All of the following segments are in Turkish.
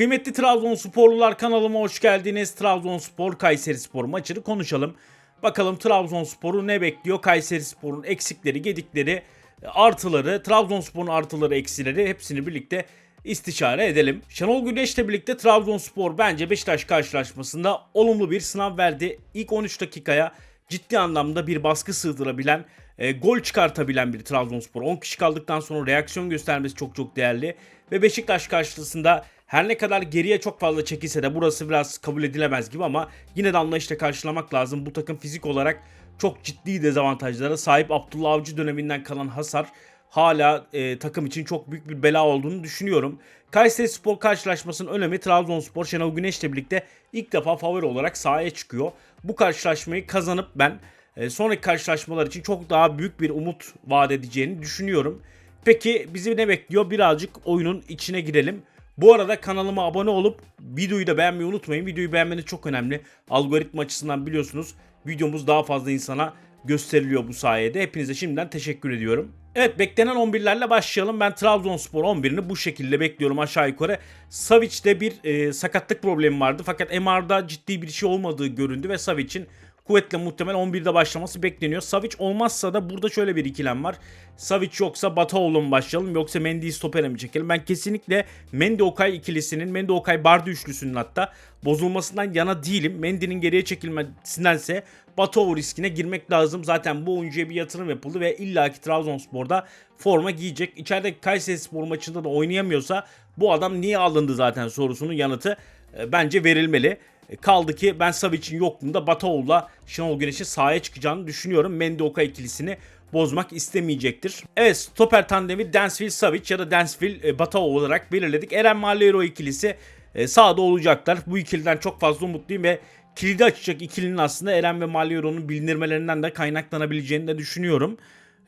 Kıymetli Trabzonsporlular kanalıma hoş geldiniz. Trabzonspor Kayseri Spor maçını konuşalım. Bakalım Trabzonspor'u ne bekliyor? Kayseri Spor'un eksikleri, gedikleri, artıları, Trabzonspor'un artıları, eksileri hepsini birlikte istişare edelim. Şenol Güneş'le birlikte Trabzonspor bence Beşiktaş karşılaşmasında olumlu bir sınav verdi. İlk 13 dakikaya ciddi anlamda bir baskı sığdırabilen, e, gol çıkartabilen bir Trabzonspor. 10 kişi kaldıktan sonra reaksiyon göstermesi çok çok değerli. Ve Beşiktaş karşısında her ne kadar geriye çok fazla çekilse de burası biraz kabul edilemez gibi ama yine de anlayışla karşılamak lazım. Bu takım fizik olarak çok ciddi dezavantajlara sahip Abdullah Avcı döneminden kalan hasar hala e, takım için çok büyük bir bela olduğunu düşünüyorum. Kayseri Spor karşılaşmasının önemi Trabzonspor Şenol Güneş'le birlikte ilk defa favori olarak sahaya çıkıyor. Bu karşılaşmayı kazanıp ben e, sonraki karşılaşmalar için çok daha büyük bir umut vaat edeceğini düşünüyorum. Peki bizi ne bekliyor? Birazcık oyunun içine girelim. Bu arada kanalıma abone olup videoyu da beğenmeyi unutmayın. Videoyu beğenmeniz çok önemli. Algoritma açısından biliyorsunuz videomuz daha fazla insana gösteriliyor bu sayede. Hepinize şimdiden teşekkür ediyorum. Evet beklenen 11'lerle başlayalım. Ben Trabzonspor 11'ini bu şekilde bekliyorum aşağı yukarı. Savic'te bir e, sakatlık problemi vardı. Fakat MR'da ciddi bir şey olmadığı göründü ve Savic'in kuvvetle muhtemel 11'de başlaması bekleniyor. Savic olmazsa da burada şöyle bir ikilem var. Savic yoksa Bataoğlu başlayalım yoksa Mendy'yi stopere mi çekelim? Ben kesinlikle Mendy Okay ikilisinin, Mendy Okay Bardi üçlüsünün hatta bozulmasından yana değilim. Mendy'nin geriye çekilmesindense Bataoğlu riskine girmek lazım. Zaten bu oyuncuya bir yatırım yapıldı ve illaki Trabzonspor'da forma giyecek. İçeride Kayseri Spor maçında da oynayamıyorsa bu adam niye alındı zaten sorusunun yanıtı e, bence verilmeli. E, Kaldı ki ben Savic'in yokluğunda Bataoğlu'la Şenol Güneş'in sahaya çıkacağını düşünüyorum. Mendoka ikilisini bozmak istemeyecektir. Evet stoper tandemi Dansville Savic ya da Dansville e, Bataoğlu olarak belirledik. Eren Mallero ikilisi e, sahada olacaklar. Bu ikiliden çok fazla umutluyum ve kilidi açacak ikilinin aslında Eren ve Mallero'nun bilinirmelerinden de kaynaklanabileceğini de düşünüyorum.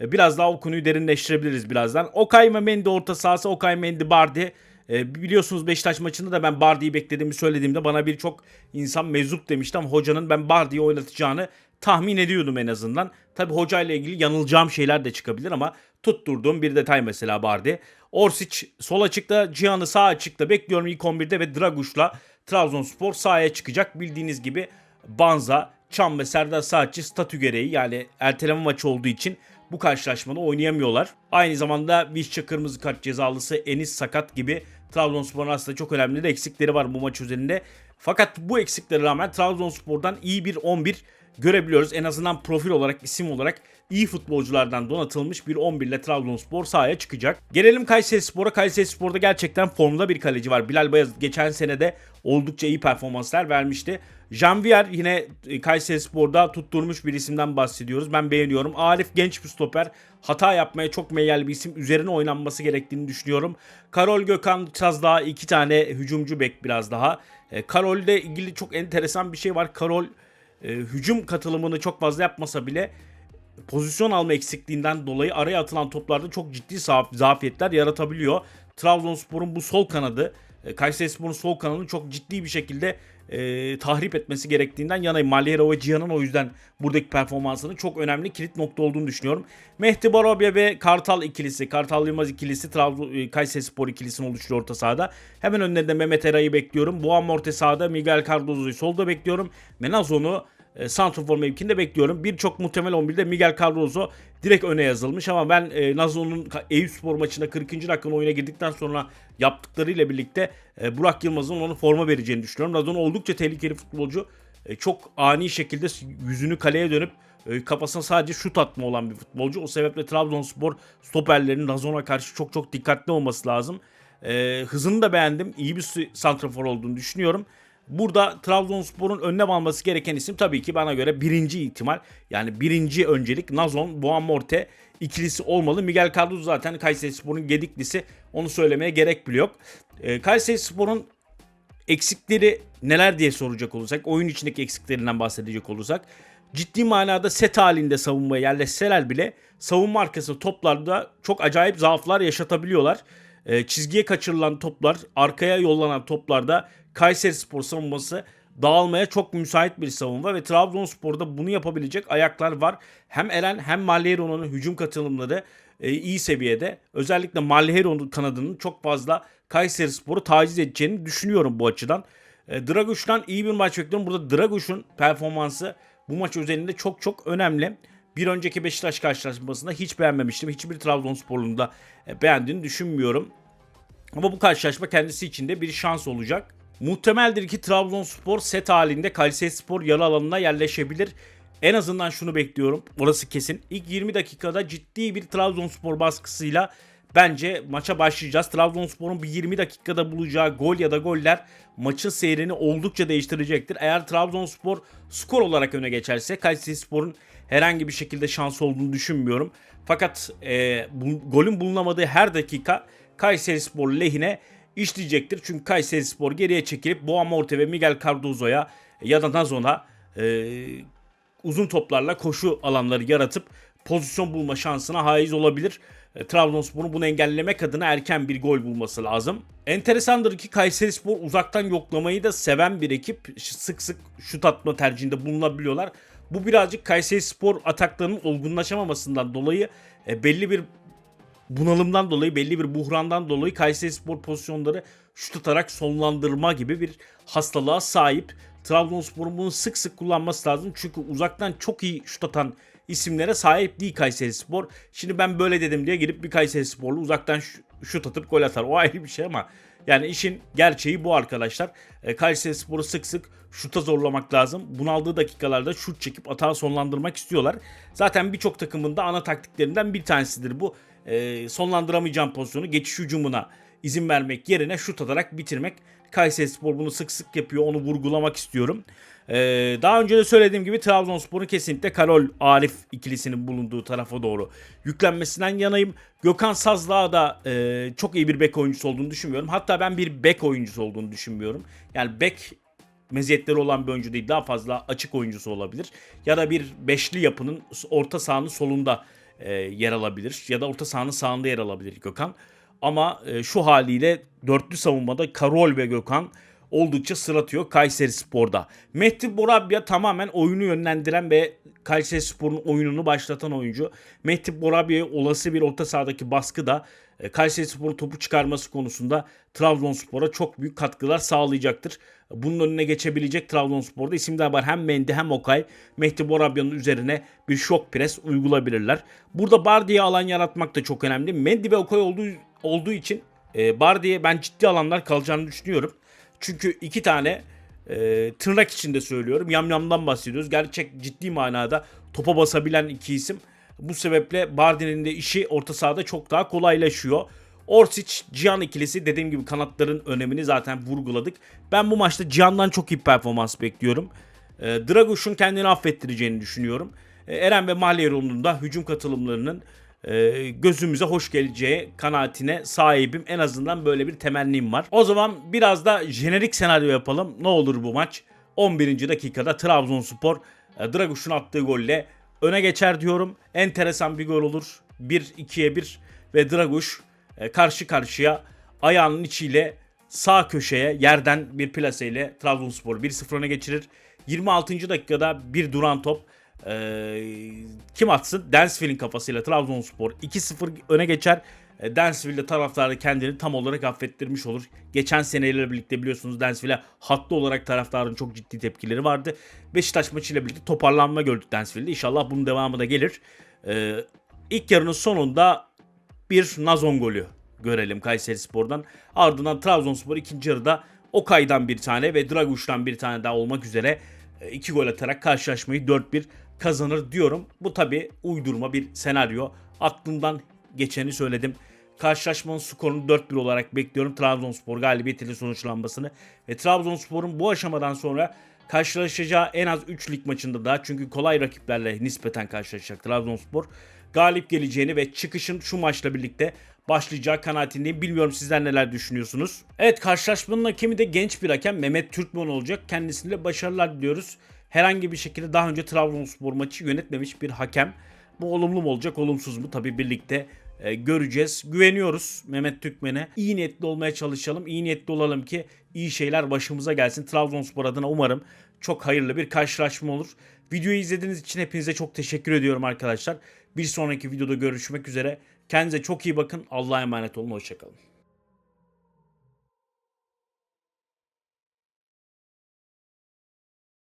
Biraz daha o konuyu derinleştirebiliriz birazdan. Okay Mendy orta sahası, Okay Mendy Bardi. E, biliyorsunuz Beşiktaş maçında da ben Bardi'yi beklediğimi söylediğimde bana birçok insan meczup demişti ama hocanın ben Bardi'yi oynatacağını tahmin ediyordum en azından. Tabi hocayla ilgili yanılacağım şeyler de çıkabilir ama tutturduğum bir detay mesela Bardi. Orsic sol açıkta, Cihan'ı sağ açıkta bekliyorum ilk 11'de ve Draguş'la Trabzonspor sahaya çıkacak. Bildiğiniz gibi Banza, Çam ve Serdar Saatçi statü gereği yani erteleme maçı olduğu için bu karşılaşmada oynayamıyorlar. Aynı zamanda Vişça kırmızı kart cezalısı Enis Sakat gibi Trabzonspor'un aslında çok önemli de eksikleri var bu maç üzerinde. Fakat bu eksiklere rağmen Trabzonspor'dan iyi bir 11 görebiliyoruz. En azından profil olarak, isim olarak iyi futbolculardan donatılmış bir 11 ile Trabzonspor sahaya çıkacak. Gelelim Kayseri Spor'a. Kayseri Spor'da gerçekten formda bir kaleci var. Bilal Bayaz geçen sene de oldukça iyi performanslar vermişti. Janvier yine e, Kayseri Spor'da tutturmuş bir isimden bahsediyoruz. Ben beğeniyorum. Arif genç bir stoper. Hata yapmaya çok meyilli bir isim. Üzerine oynanması gerektiğini düşünüyorum. Karol Gökhan biraz daha iki tane hücumcu bek biraz daha. E, Karol'le ilgili çok enteresan bir şey var. Karol e, hücum katılımını çok fazla yapmasa bile pozisyon alma eksikliğinden dolayı araya atılan toplarda çok ciddi zafiyetler yaratabiliyor. Trabzonspor'un bu sol kanadı, e, Kayserispor'un sol kanadını çok ciddi bir şekilde e, tahrip etmesi gerektiğinden yanayım. Maliero ve Cihan'ın o yüzden buradaki performansının çok önemli kilit nokta olduğunu düşünüyorum. Mehdi Barobya ve Kartal ikilisi, Kartal Yılmaz ikilisi Trabzon e, Kayserispor ikilisini oluşturuyor orta sahada. Hemen önlerinde Mehmet Eray'ı bekliyorum. Boğan orta sahada Miguel Cardozo'yu solda bekliyorum. Menazon'u e, Santrofor mevkinde bekliyorum. Birçok muhtemel 11'de Miguel Cardozo direkt öne yazılmış ama ben e, Nazo'nun Eyüpspor maçında 40. dakikanın oyuna girdikten sonra yaptıklarıyla birlikte e, Burak Yılmaz'ın onu forma vereceğini düşünüyorum. Nazo'nun oldukça tehlikeli futbolcu. E, çok ani şekilde yüzünü kaleye dönüp e, kafasına sadece şut atma olan bir futbolcu. O sebeple Trabzonspor stoperlerinin Nazon'a karşı çok çok dikkatli olması lazım. E, hızını da beğendim. İyi bir santrafor olduğunu düşünüyorum. Burada Trabzonspor'un önlem alması gereken isim tabii ki bana göre birinci ihtimal. Yani birinci öncelik Nazon, Boğan Morte ikilisi olmalı. Miguel Cardozo zaten Kayserispor'un gediklisi. Onu söylemeye gerek bile yok. Ee, Kayserispor'un eksikleri neler diye soracak olursak, oyun içindeki eksiklerinden bahsedecek olursak ciddi manada set halinde savunmaya yerleşseler bile savunma arkası toplarda çok acayip zaaflar yaşatabiliyorlar. Ee, çizgiye kaçırılan toplar, arkaya yollanan toplarda Kayseri Spor savunması dağılmaya çok müsait bir savunma ve Trabzonspor'da bunu yapabilecek ayaklar var. Hem Eren hem Malleiro'nun hücum katılımları e, iyi seviyede. Özellikle Malheiro kanadının çok fazla Kayseri Spor'u taciz edeceğini düşünüyorum bu açıdan. E, Draguş'tan iyi bir maç bekliyorum. Burada Draguş'un performansı bu maç özelinde çok çok önemli. Bir önceki Beşiktaş karşılaşmasında hiç beğenmemiştim. Hiçbir Trabzonsporlu'nun da e, beğendiğini düşünmüyorum. Ama bu karşılaşma kendisi için de bir şans olacak. Muhtemeldir ki Trabzonspor set halinde Kayserispor yarı alanına yerleşebilir. En azından şunu bekliyorum. Orası kesin. İlk 20 dakikada ciddi bir Trabzonspor baskısıyla bence maça başlayacağız. Trabzonspor'un bir 20 dakikada bulacağı gol ya da goller maçın seyrini oldukça değiştirecektir. Eğer Trabzonspor skor olarak öne geçerse Kayserispor'un herhangi bir şekilde şans olduğunu düşünmüyorum. Fakat e, bu, golün bulunamadığı her dakika Kayserispor lehine işleyecektir. Çünkü Kayserispor geriye çekilip Boğa Morte ve Miguel Cardozo'ya ya da Nazon'a e, uzun toplarla koşu alanları yaratıp pozisyon bulma şansına haiz olabilir. E, Trabzonspor'un bunu engellemek adına erken bir gol bulması lazım. Enteresandır ki Kayserispor uzaktan yoklamayı da seven bir ekip. Sık sık şut atma tercihinde bulunabiliyorlar. Bu birazcık Kayserispor ataklarının olgunlaşamamasından dolayı e, belli bir bunalımdan dolayı belli bir buhrandan dolayı Kayserispor pozisyonları şut atarak sonlandırma gibi bir hastalığa sahip. Trabzonspor'un bunu sık sık kullanması lazım. Çünkü uzaktan çok iyi şut atan isimlere sahip değil Kayserispor. Şimdi ben böyle dedim diye girip bir Kayserisporlu uzaktan şut atıp gol atar. O ayrı bir şey ama yani işin gerçeği bu arkadaşlar. E, Kayserispor'u sık sık şuta zorlamak lazım. Bunaldığı dakikalarda şut çekip atağı sonlandırmak istiyorlar. Zaten birçok takımın da ana taktiklerinden bir tanesidir bu. E, sonlandıramayacağım pozisyonu geçiş hücumuna izin vermek yerine şut atarak bitirmek. Kayserispor bunu sık sık yapıyor. Onu vurgulamak istiyorum. Ee, daha önce de söylediğim gibi Trabzonspor'un kesinlikle Karol Arif ikilisinin bulunduğu tarafa doğru yüklenmesinden yanayım. Gökhan Sazdağ da e, çok iyi bir bek oyuncusu olduğunu düşünmüyorum. Hatta ben bir bek oyuncusu olduğunu düşünmüyorum. Yani bek meziyetleri olan bir oyuncu değil. Daha fazla açık oyuncusu olabilir. Ya da bir beşli yapının orta sahanın solunda e, yer alabilir. Ya da orta sahanın sağında yer alabilir Gökhan. Ama e, şu haliyle dörtlü savunmada Karol ve Gökhan oldukça sıratıyor Kayseri Spor'da. Mehdi Borabya tamamen oyunu yönlendiren ve Kayseri Spor'un oyununu başlatan oyuncu. Mehdi Borabya'ya olası bir orta sahadaki baskı da e, Kayseri Spor'un topu çıkarması konusunda Trabzonspor'a çok büyük katkılar sağlayacaktır. Bunun önüne geçebilecek Trabzonspor'da isimler var. Hem Mendy hem Okay Mehdi Borabya'nın üzerine bir şok pres uygulayabilirler. Burada Bardi'ye alan yaratmak da çok önemli. Mendy ve Okay olduğu, olduğu için e, Bardi'ye ben ciddi alanlar kalacağını düşünüyorum. Çünkü iki tane e, tırnak içinde söylüyorum yamyamdan bahsediyoruz. Gerçek ciddi manada topa basabilen iki isim. Bu sebeple Bardi'nin de işi orta sahada çok daha kolaylaşıyor. Orsic, Cihan ikilisi dediğim gibi kanatların önemini zaten vurguladık. Ben bu maçta Cihan'dan çok iyi performans bekliyorum. E, Draguş'un kendini affettireceğini düşünüyorum. E, Eren ve Malyeroğlu'nun da hücum katılımlarının e, gözümüze hoş geleceği kanaatine sahibim. En azından böyle bir temennim var. O zaman biraz da jenerik senaryo yapalım. Ne olur bu maç? 11. dakikada Trabzonspor e, Draguş'un attığı golle öne geçer diyorum. Enteresan bir gol olur. 1-2'ye 1 ve Draguş e, karşı karşıya ayağının içiyle sağ köşeye yerden bir plaseyle Trabzonspor 1-0 öne geçirir. 26. dakikada bir duran top ee, kim atsın? Dansville'in kafasıyla Trabzonspor 2-0 öne geçer. E, Dansville'de taraftarı kendini tam olarak affettirmiş olur. Geçen seneyle birlikte biliyorsunuz Dansville'e haklı olarak taraftarın çok ciddi tepkileri vardı. Beşiktaş maçıyla birlikte toparlanma gördük Dansville'de. İnşallah bunun devamı da gelir. Ee, ilk yarının sonunda bir Nazon golü görelim Kayseri Spor'dan. Ardından Trabzonspor ikinci yarıda Okay'dan bir tane ve Draguş'tan bir tane daha olmak üzere e, iki gol atarak karşılaşmayı 4-1 kazanır diyorum. Bu tabi uydurma bir senaryo. Aklımdan geçeni söyledim. Karşılaşmanın skorunu 4-1 olarak bekliyorum. Trabzonspor galibiyetiyle sonuçlanmasını. Ve Trabzonspor'un bu aşamadan sonra karşılaşacağı en az 3 lig maçında daha çünkü kolay rakiplerle nispeten karşılaşacak Trabzonspor galip geleceğini ve çıkışın şu maçla birlikte başlayacağı kanaatindeyim. Bilmiyorum sizler neler düşünüyorsunuz. Evet karşılaşmanın hakemi de genç bir hakem Mehmet Türkmen olacak. Kendisine başarılar diliyoruz herhangi bir şekilde daha önce Trabzonspor maçı yönetmemiş bir hakem. Bu olumlu mu olacak, olumsuz mu? Tabii birlikte e, göreceğiz. Güveniyoruz Mehmet Türkmen'e. İyi niyetli olmaya çalışalım. İyi niyetli olalım ki iyi şeyler başımıza gelsin. Trabzonspor adına umarım çok hayırlı bir karşılaşma olur. Videoyu izlediğiniz için hepinize çok teşekkür ediyorum arkadaşlar. Bir sonraki videoda görüşmek üzere. Kendinize çok iyi bakın. Allah'a emanet olun. Hoşçakalın.